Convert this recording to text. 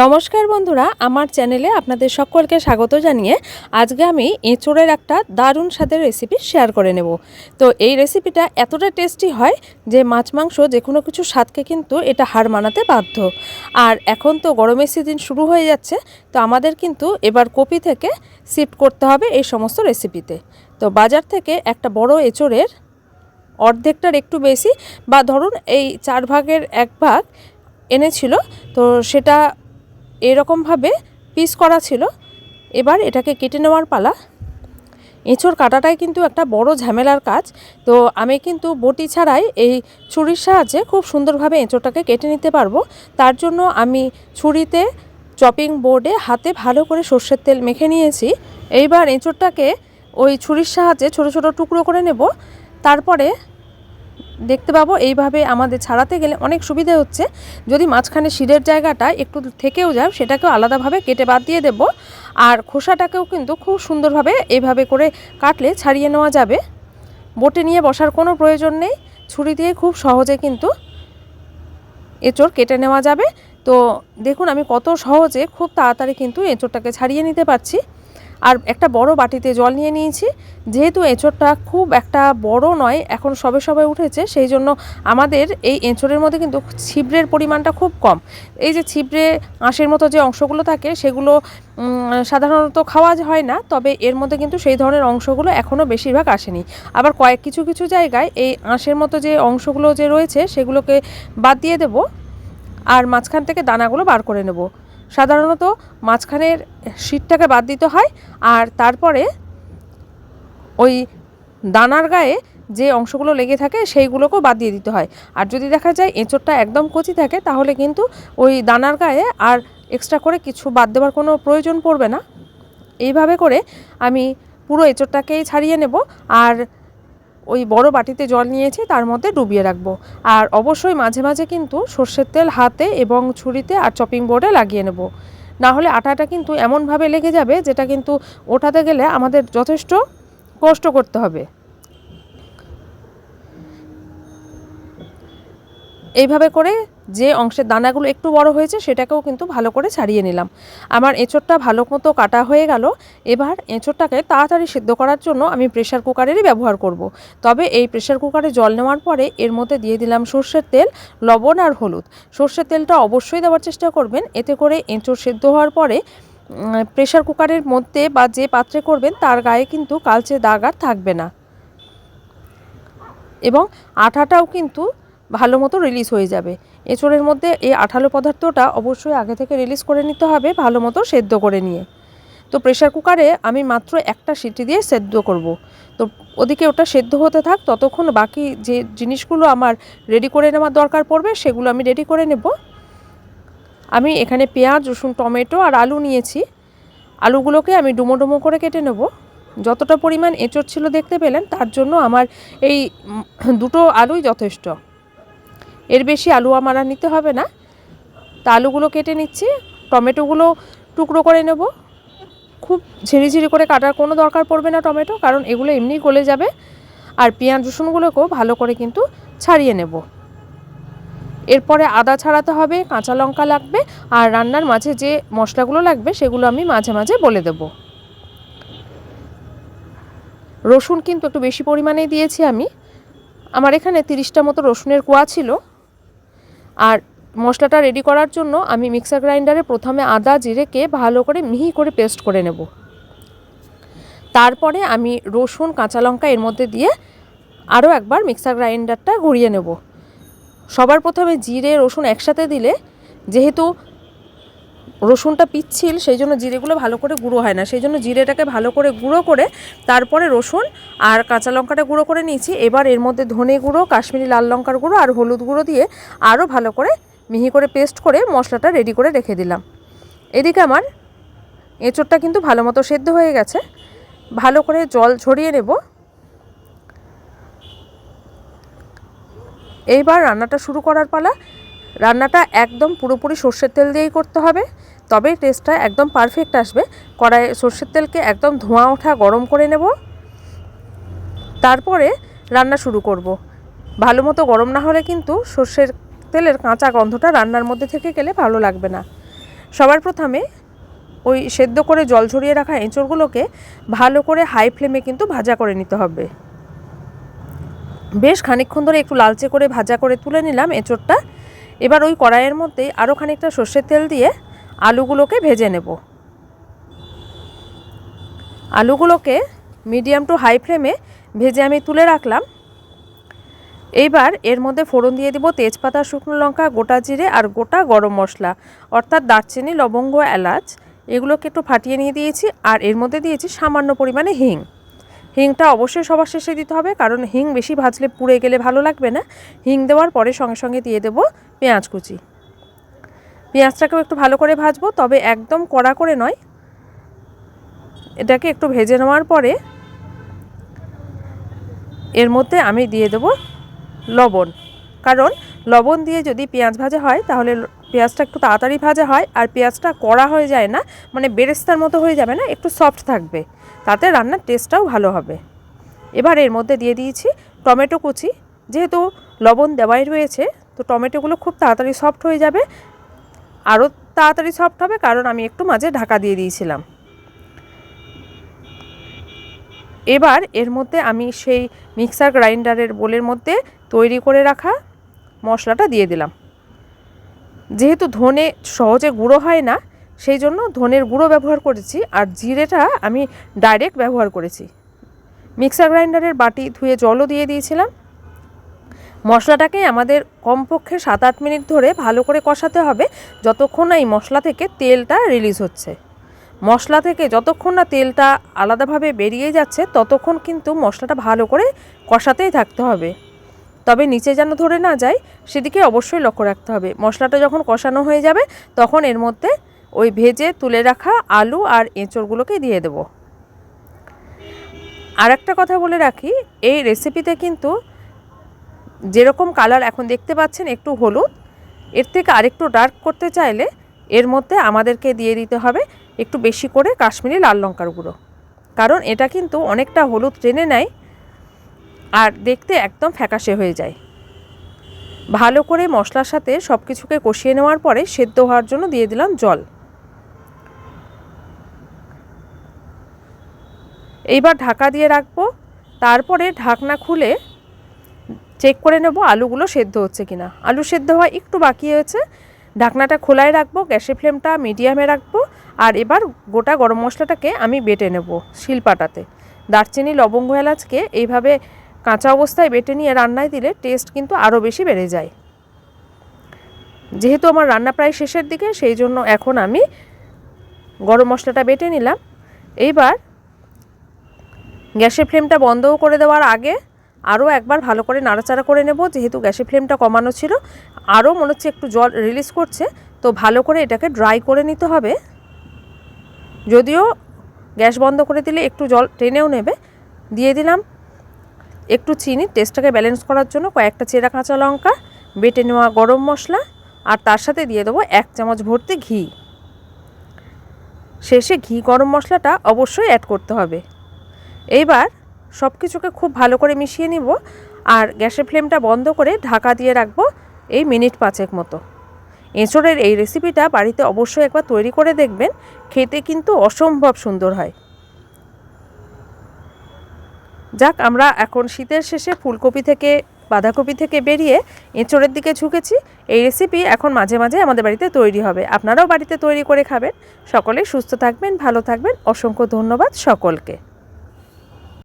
নমস্কার বন্ধুরা, আমার চ্যানেলে আপনাদের সকলকে স্বাগত জানিয়ে আজকে আমি এঁচোড়ের একটা দারুণ স্বাদের রেসিপি শেয়ার করে নেব। তো এই রেসিপিটা এতটা টেস্টি হয় যে মাছ মাংস যে কোনো কিছু স্বাদকে কিন্তু এটা হার মানাতে বাধ্য। আর এখন তো গরমের সিজন শুরু হয়ে যাচ্ছে, তো আমাদের কিন্তু এবার কপি থেকে শিফট করতে হবে এই সমস্ত রেসিপিতে তো বাজার থেকে একটা বড় এঁচোড়ের অর্ধেকটার একটু বেশি বা ধরুন এই চার ভাগের এক ভাগ এনেছিল, তো সেটা এরকমভাবে পিস করা ছিল। এবার এটাকে কেটে নেওয়ার পালা। এঁচোড় কাটাটাই কিন্তু একটা বড় ঝামেলার কাজ। তো আমি কিন্তু বটি ছাড়াই এই ছুরির সাহায্যে খুব সুন্দরভাবে এঁচোড়টাকে কেটে নিতে পারব। তার জন্য আমি ছুরিতে চপিং বোর্ডে হাতে ভালো করে সর্ষের তেল মেখে নিয়েছি। এইবার এঁচোড়টাকে ওই ছুরির সাহায্যে ছোট ছোট টুকরো করে নেব। তারপরে দেখতে পাবো। এইভাবে আমাদের ছাড়াতে গেলে অনেক সুবিধা হচ্ছে। যদি মাঝখানে শিরের জায়গাটা একটু থেকেও যায় সেটাকেও আলাদাভাবে কেটে বাদ দিয়ে দেব। আর খোসাটাকেও কিন্তু খুব সুন্দরভাবে এইভাবে করে কাটলে ছাড়িয়ে নেওয়া যাবে। বোটে নিয়ে বসার কোনো প্রয়োজন নেই। ছুরি দিয়ে খুব সহজে কিন্তু এঁচড় কেটে নেওয়া যাবে। তো দেখুন আমি কত সহজে, খুব তাড়াতাড়ি কিন্তু এঁচড়টাকে ছাড়িয়ে নিতে পারছি। আর একটা বড় বাটিতে জল নিয়ে নিয়েছি। যেহেতু এঁচড়টা খুব একটা বড় নয়, এখন সবে সবে উঠেছে, সেই জন্য আমাদের এই এঁচড়ের মধ্যে কিন্তু ছিবড়ের পরিমাণটা খুব কম। এই যে ছিবড়ে আঁশের মতো যে অংশগুলো থাকে, সেগুলো সাধারণত খাওয়া হয় না, তবে এর মধ্যে কিন্তু সেই ধরনের অংশগুলো এখনও বেশিরভাগ আসেনি। আবার কয়েক কিছু কিছু জায়গায় এই আঁশের মতো যে অংশগুলো যে রয়েছে, সেগুলোকে বাদ দিয়ে দেব, আর মাঝখান থেকে দানাগুলো বার করে নেব। সাধারণত মাঝখানের শীতটাকে বাদ দিতে হয় আর তারপরে ওই দানার গায়ে যে অংশগুলো লেগে থাকে সেইগুলোকেও বাদ দিয়ে দিতে হয়। আর যদি দেখা যায় এঁচোড়টা একদম কচি থাকে, তাহলে কিন্তু ওই দানার গায়ে আর এক্সট্রা করে কিছু বাদ দেওয়ার কোনো প্রয়োজন পড়বে না। এইভাবে করে আমি পুরো এঁচোড়টাকেই ছাড়িয়ে নেব। আর ওই বড় বাটিতে জল নিয়েছি, তার মধ্যে ডুবিয়ে রাখব। আর অবশ্যই মাঝে মাঝে কিন্তু সর্ষের তেল হাতে এবং ছুরিতে আর চপিং বোর্ডে লাগিয়ে নেব। না হলে আটাটা কিন্তু এমনভাবে লেগে যাবে, যেটা কিন্তু ওঠাতে গেলে আমাদের যথেষ্ট কষ্ট করতে হবে। এইভাবে করে যে অংশের দানাগুলো একটু বড় হয়েছে সেটাকেও কিন্তু ভালো করে ছাড়িয়ে নিলাম। আমার এঁচোড়টা ভালো মতো কাটা হয়ে গেল। এবার এঁচোড়টাকে তাড়াতাড়ি সিদ্ধ করার জন্য আমি প্রেশার কুকারেরই ব্যবহার করব। তবে এই প্রেশার কুকারে জল নেওয়ার পরে এর মধ্যে দিয়ে দিলাম সর্ষের তেল, লবণ আর হলুদ। সর্ষের তেলটা অবশ্যই দেওয়ার চেষ্টা করবেন। এতে করে এঁচোড় সিদ্ধ হওয়ার পরে প্রেশার কুকারের মধ্যে বা যে পাত্রে করবেন তার গায়ে কিন্তু কালচে দাগ আর থাকবে না। এবং আঠাটাও কিন্তু ভালো মতো রিলিজ হয়ে যাবে। এঁচড়ের মধ্যে এই আঠালো পদার্থটা অবশ্যই আগে থেকে রিলিজ করে নিতে হবে, ভালো মতো সেদ্ধ করে নিয়ে। তো প্রেশার কুকারে আমি মাত্র একটা সিটি দিয়ে সেদ্ধ করব। তো ওদিকে ওটা সেদ্ধ হতে থাক, ততক্ষণ বাকি যে জিনিসগুলো আমার রেডি করে নেওয়ার দরকার পড়বে, সেগুলো আমি রেডি করে নেব। আমি এখানে পেঁয়াজ, রসুন, টমেটো আর আলু নিয়েছি। আলুগুলোকে আমি ডুমো ডুমো করে কেটে নেব। যতটা পরিমাণ এঁচড় ছিল দেখতে পেলেন, তার জন্য আমার এই দুটো আলুই যথেষ্ট। এর বেশি আলু আমার আর নিতে হবে না। তা আলুগুলো কেটে নিচ্ছি, টমেটোগুলো টুকরো করে নেব। খুব ঝিরিঝিরি করে কাটার কোনো দরকার পড়বে না টমেটো, কারণ এগুলো এমনিই গলে যাবে। আর পেঁয়াজ রসুনগুলোকেও ভালো করে কিন্তু ছাড়িয়ে নেব। এরপরে আদা ছাড়াতে হবে, কাঁচা লঙ্কা লাগবে, আর রান্নার মাঝে যে মশলাগুলো লাগবে সেগুলো আমি মাঝে মাঝে বলে দেব। রসুন কিন্তু একটু বেশি পরিমাণেই দিয়েছি আমি। আমার এখানে তিরিশটা মতো রসুনের কোয়া ছিল। আর মশলাটা রেডি করার জন্য আমি মিক্সার গ্রাইন্ডারে প্রথমে আদা জিরেকে ভালো করে মিহি করে পেস্ট করে নেব। তারপরে আমি রসুন, কাঁচা লঙ্কা এর মধ্যে দিয়ে আরও একবার মিক্সার গ্রাইন্ডারটা ঘুরিয়ে নেব। সবার প্রথমে জিরে, রসুন একসাথে দিলে যেহেতু রসুনটা পিচ্ছিল, সেই জন্য জিরেগুলো ভালো করে গুঁড়ো হয় না। সেই জন্য জিরেটাকে ভালো করে গুঁড়ো করে তারপরে রসুন আর কাঁচা লঙ্কাটা গুঁড়ো করে নিয়েছি। এবার এর মধ্যে ধনে গুঁড়ো, কাশ্মীরি লাল লঙ্কার গুঁড়ো আর হলুদ গুঁড়ো দিয়ে আরও ভালো করে মিহি করে পেস্ট করে মশলাটা রেডি করে রেখে দিলাম। এদিকে আমার এঁচোড়টা কিন্তু ভালো মতো সেদ্ধ হয়ে গেছে। ভালো করে জল ঝরিয়ে নেব। এইবার রান্নাটা শুরু করার পালা। রান্নাটা একদম পুরোপুরি সর্ষের তেল দিয়েই করতে হবে। তবেই টেস্টটা একদম পারফেক্ট আসবে। কড়াই সর্ষের তেলকে একদম ধোঁয়া ওঠা গরম করে নেব। তারপরে রান্না শুরু করব। ভালো মতো গরম না হলে কিন্তু সর্ষের তেলের কাঁচা গন্ধটা রান্নার মধ্যে থেকে গেলে ভালো লাগবে না। সবার প্রথমে ওই সেদ্ধ করে জল ঝরিয়ে রাখা এঁচড়গুলোকে ভালো করে হাই ফ্লেমে কিন্তু ভাজা করে নিতে হবে। বেশ খানিকক্ষণ ধরে একটু লালচে করে ভাজা করে তুলে নিলাম এঁচড়টা। এবার ওই কড়াইয়ের মধ্যে আরও খানিকটা সর্ষের তেল দিয়ে আলুগুলোকে ভেজে নেব। আলুগুলোকে মিডিয়াম টু হাই ফ্লেমে ভেজে আমি তুলে রাখলাম। এইবার এর মধ্যে ফোড়ন দিয়ে দিব তেজপাতা, শুকনো লঙ্কা, গোটা জিরে আর গোটা গরম মশলা, অর্থাৎ দারচিনি, লবঙ্গ, এলাচ, এগুলোকে একটু ফাটিয়ে নিয়ে দিয়েছি আর এর মধ্যে দিয়েছি সামান্য পরিমাণে হিং। হিংটা অবশ্যই সবার শেষে দিতে হবে কারণ হিং বেশি ভাজলে পুড়ে গেলে ভালো লাগবে না। হিং দেওয়ার পরে সঙ্গে সঙ্গে দিয়ে দেব পেঁয়াজ কুচি। পেঁয়াজটাকেও একটু ভালো করে ভাজবো, তবে একদম কড়া করে নয়। এটাকে একটু ভেজে নেওয়ার পরে এর মধ্যে আমি দিয়ে দেব লবণ। কারণ লবণ দিয়ে যদি পেঁয়াজ ভাজা হয়, তাহলে পেঁয়াজটা একটু তাড়াতাড়ি ভাজা হয়, আর পেঁয়াজটা কড়া হয়ে যায় না মানে বেরেস্তার মতো হয়ে যাবে না, একটু সফট থাকবে। তাতে রান্নার টেস্টটাও ভালো হবে। এবার এর মধ্যে দিয়ে দিয়েছি টমেটো কুচি। যেহেতু লবণ দেওয়াই রয়েছে, তো টমেটোগুলো খুব তাড়াতাড়ি সফট হয়ে যাবে আরও তাড়াতাড়ি সফট হবে, কারণ আমি একটু মাঝে ঢাকা দিয়ে দিয়েছিলাম। এবার এর মধ্যে আমি সেই মিক্সার গ্রাইন্ডারের বোলের মধ্যে তৈরি করে রাখা মশলাটা দিয়ে দিলাম। যেহেতু ধনে সহজে গুঁড়ো হয় না, সেই জন্য ধনের গুঁড়ো ব্যবহার করেছি আর জিরেটা আমি ডাইরেক্ট ব্যবহার করেছি। মিক্সার গ্রাইন্ডারের বাটি ধুয়ে জলও দিয়ে দিয়েছিলাম। মশলাটাকে আমাদের কমপক্ষে সাত আট মিনিট ধরে ভালো করে কষাতে হবে যতক্ষণ না এই মশলা থেকে তেলটা রিলিজ হচ্ছে। মশলা থেকে যতক্ষণ না তেলটা আলাদাভাবে বেরিয়ে যাচ্ছে, ততক্ষণ কিন্তু মশলাটা ভালো করে কষাতেই থাকতে হবে। তবে নিচে যেন ধরে না যায়, সেদিকে অবশ্যই লক্ষ্য রাখতে হবে। মশলাটা যখন কষানো হয়ে যাবে, তখন এর মধ্যে ওই ভেজে তুলে রাখা আলু আর এঁচড়গুলোকে দিয়ে দেব। আর একটা কথা বলে রাখি, এই রেসিপিতে কিন্তু যেরকম কালার এখন দেখতে পাচ্ছেন, একটু হলুদ। এর থেকে আরেকটু ডার্ক করতে চাইলে এর মধ্যে আমাদেরকে দিয়ে দিতে হবে একটু বেশি করে কাশ্মীরি লাল লঙ্কার গুঁড়ো। কারণ এটা কিন্তু অনেকটা হলুদ টেনে নেয় আর দেখতে একদম ফ্যাকাশে হয়ে যায়। ভালো করে মশলার সাথে সব কিছুকে কষিয়ে নেওয়ার পরে সেদ্ধ হওয়ার জন্য দিয়ে দিলাম জল। এইবার ঢাকা দিয়ে রাখব। তারপরে ঢাকনা খুলে চেক করে নেব, আলুগুলো সেদ্ধ হচ্ছে কিনা। আলু সেদ্ধ হওয়া একটু বাকি হয়েছে ঢাকনাটা খোলায় রাখব, গ্যাসের ফ্লেমটা মিডিয়ামে রাখব, আর এবার গোটা গরম মশলাটাকে আমি বেটে নেব শিলপাটাতে। দারচিনি, লবঙ্গ, এলাচকে এইভাবে কাঁচা অবস্থায় বেটে নিয়ে রান্নায় দিলে টেস্ট কিন্তু আরও বেশি বেড়ে যায়। যেহেতু আমার রান্না প্রায় শেষের দিকে, সেই জন্য এখন আমি গরম মশলাটা বেটে নিলাম। এইবার গ্যাসের ফ্লেমটা বন্ধও করে দেওয়ার আগে আরও একবার ভালো করে নাড়াচাড়া করে নেব, যেহেতু গ্যাসের ফ্লেমটা কমানো ছিল। আরও মনে হচ্ছে একটু জল রিলিজ করছে, তো ভালো করে এটাকে ড্রাই করে নিতে হবে। যদিও গ্যাস বন্ধ করে দিলে একটু জল টেনেও নেবে। দিয়ে দিলাম একটু চিনি টেস্টটাকে ব্যালেন্স করার জন্য কয়েকটা চেরা কাঁচা লঙ্কা, বেটে নেওয়া গরম মশলা, আর তার সাথে দিয়ে দেবো এক চামচ ভর্তি ঘি। শেষে ঘি গরম মশলাটা অবশ্যই অ্যাড করতে হবে। এইবার সব কিছুকে খুব ভালো করে মিশিয়ে নিব আর গ্যাসের ফ্লেমটা বন্ধ করে ঢাকা দিয়ে রাখব এই মিনিট পাঁচেক মতো। এঁচড়ের এই রেসিপিটা বাড়িতে অবশ্যই একবার তৈরি করে দেখবেন, খেতে কিন্তু অসম্ভব সুন্দর হয়। যাক, আমরা এখন শীতের শেষে ফুলকপি থেকে বাঁধাকপি থেকে বেরিয়ে এঁচড়ের দিকে ঝুঁকেছি। এই রেসিপি এখন মাঝে মাঝে আমাদের বাড়িতে তৈরি হবে। আপনারাও বাড়িতে তৈরি করে খাবেন। সকলে সুস্থ থাকবেন, ভালো থাকবেন। অসংখ্য ধন্যবাদ সকলকে।